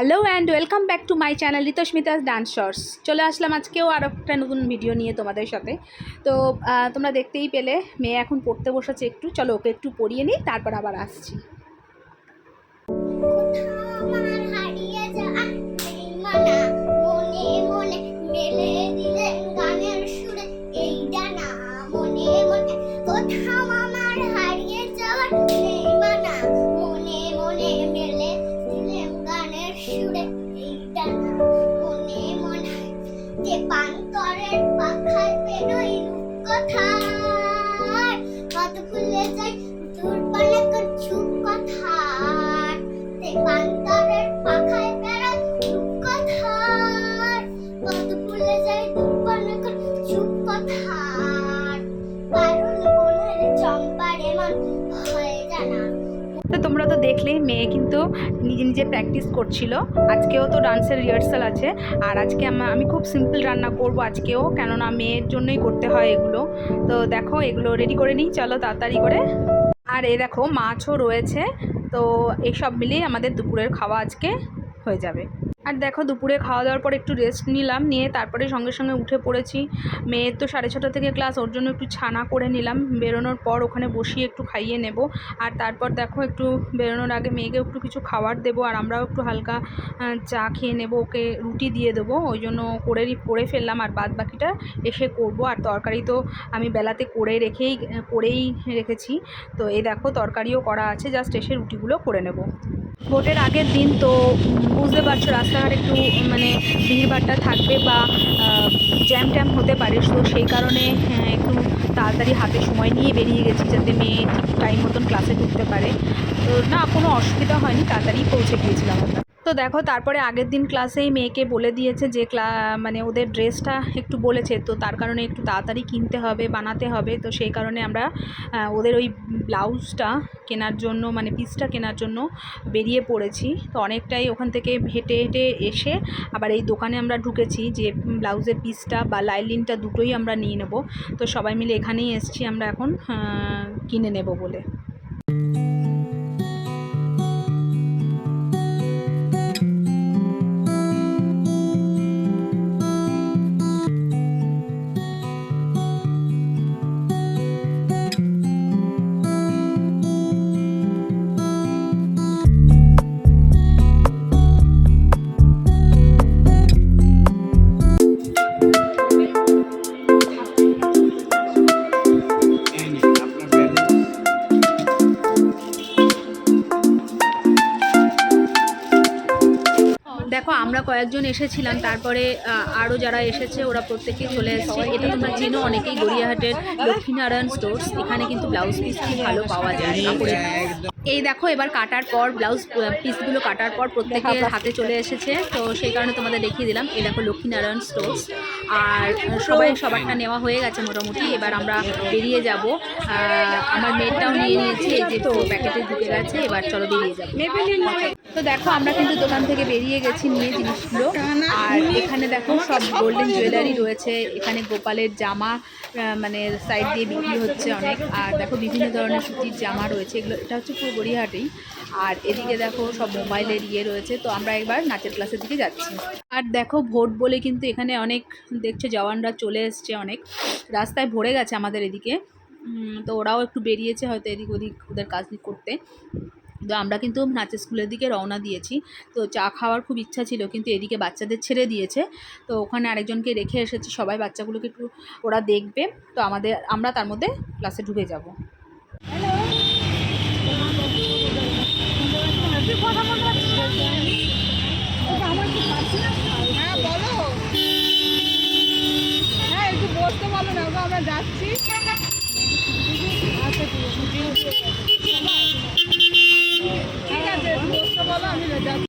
Hello and welcome back to my channel Ritsmita's dance shorts. চলে আসলাম আজকেও আর একটা নতুন ভিডিও নিয়ে তোমাদের সাথে। তো তোমরা দেখতেই পেলে, মেয়ে এখন পড়তে বসেছে একটু। চলো ওকে একটু পড়িয়ে নিই, তারপর আবার আসছি। আমার হারিয়ে যে দেখলেই মেয়ে কিন্তু নিজে নিজে প্র্যাকটিস করছিল। আজকেও তো ডান্সের রিহার্সাল আছে। আর আজকে আমা- আমি খুব সিম্পল রান্না করব আজকেও, কেননা মেয়ের জন্যই করতে হয় এগুলো। তো দেখো, এগুলো রেডি করে নিই, চলো তাড়াতাড়ি করে। আর এ দেখো, মাছও রয়েছে। তো এইসব মিলিয়ে আমাদের দুপুরের খাওয়া আজকে হয়ে যাবে। আর দেখো দুপুরে খাওয়া দাওয়ার পর একটু রেস্ট নিলাম, নিয়ে তারপরে সঙ্গে সঙ্গে উঠে পড়েছি। মেয়ের তো সাড়ে ছটা থেকে ক্লাস ওর জন্য একটু ছানা করে নিলাম। বেরোনোর পর ওখানে বসিয়ে একটু খাইয়ে নেব। আর তারপর দেখো একটু বেরোনোর আগে মেয়েকে একটু কিছু খাবার দেবো, আর আমরাও একটু হালকা চা খেয়ে নেব, ওকে রুটি দিয়ে দেবো। ওই জন্য করে করে ফেললাম, আর বাদ বাকিটা এসে করব। আর তরকারি তো আমি বেলাতে করে রেখেই, করেই রেখেছি। তো এই দেখো তরকারিও করা আছে জাস্ট এসে রুটিগুলো করে নেব। ভোটের আগের দিন তো বুঝতে পারছ রাস্তাঘাট একটু মানে ভিড়ভাড়টা থাকবে বা জ্যাম ট্যাম হতে পারে। তো সেই কারণে হ্যাঁ, একটু তাড়াতাড়ি হাতে সময় নিয়ে বেরিয়ে গেছি যাতে মেয়ে ঠিক টাইম মতন ক্লাসে ঢুকতে পারে। তো না কোনো অসুবিধা হয়নি তাড়াতাড়ি পৌঁছে গিয়েছিলাম আমরা। তো দেখো, তারপরে আগের দিন ক্লাসেই মেয়েকে বলে দিয়েছে যে ক্লা মানে ওদের ড্রেসটা একটু বলেছে। তো তার কারণে একটু তাড়াতাড়ি কিনতে হবে, বানাতে হবে। তো সেই কারণে আমরা ওদের ওই ব্লাউজটা কেনার জন্য মানে পিসটা কেনার জন্য বেরিয়ে পড়েছি। তো অনেকটাই ওখান থেকে হেঁটে হেঁটে এসে আবার এই দোকানে আমরা ঢুকেছি যে ব্লাউজের পিসটা বা লাইলিনটা দুটোই আমরা নিয়ে নেব। তো সবাই মিলে এখানেই এসছি, আমরা এখন কিনে নেব বলে। দেখো আমরা কয়েকজন এসেছিলাম তারপরে আরও যারা এসেছে ওরা প্রত্যেকেই চলে এসেছে। এটা তোমরা চেনো অনেকেই গড়িয়াহাটের লক্ষ্মীনারায়ণ স্টোর্স এখানে কিন্তু ব্লাউজ পিস খুব ভালো পাওয়া যায়। এই দেখো এবার কাটার পর ব্লাউজ পিসগুলো কাটার পর প্রত্যেকের হাতে চলে এসেছে। তো সেই কারণে তোমাদের দেখিয়ে দিলাম এই দেখো লক্ষ্মীনারায়ণ স্টোর্স আর সবাই সবারটা নেওয়া হয়ে গেছে মোটামুটি। এবার আমরা বেরিয়ে যাব। আমার মেয়েটাও নিয়ে নিয়েছি এই যে তো প্যাকেটে ঢুকে গেছে। এবার চলো বেরিয়ে যাব। তো দেখো, আমরা কিন্তু দোকান থেকে বেরিয়ে গেছি নিয়ে জিনিসগুলো। আর এখানে দেখো সব গোল্ডেন জুয়েলারি রয়েছে। এখানে গোপালের জামা মানে সাইড দিয়ে বিক্রি হচ্ছে অনেক। আর দেখো বিভিন্ন ধরনের সুতির জামা রয়েছে। এগুলো, এটা হচ্ছে পুরো গড়িয়াহাটেই। আর এদিকে দেখো সব মোবাইলের ইয়ে রয়েছে। তো আমরা একবার নাচের ক্লাসের দিকে যাচ্ছি। আর দেখো ভোট বলে কিন্তু এখানে অনেক, দেখছ জওয়ানরা চলে এসছে অনেক। রাস্তায় ভরে গেছে আমাদের এদিকে। তো ওরাও একটু বেরিয়েছে হয়তো এদিক ওদিক ওদের কাজ করতে। তো আমরা কিন্তু নাচের স্কুলের দিকে রওনা দিয়েছি। তো চা খাওয়ার খুব ইচ্ছা ছিল, কিন্তু এদিকে বাচ্চাদের ছেড়ে দিয়েছে। তো ওখানে আরেকজনকে রেখে এসেছি, সবাই বাচ্চাগুলোকে একটু ওরা দেখবে। তো আমাদের, আমরা তার মধ্যে ক্লাসে ঢুকে যাব। হ্যাঁ একটু আমরা যাচ্ছি আচ্ছা ঠিক আছে ঠিক আছে একটু বসতে বলো আমি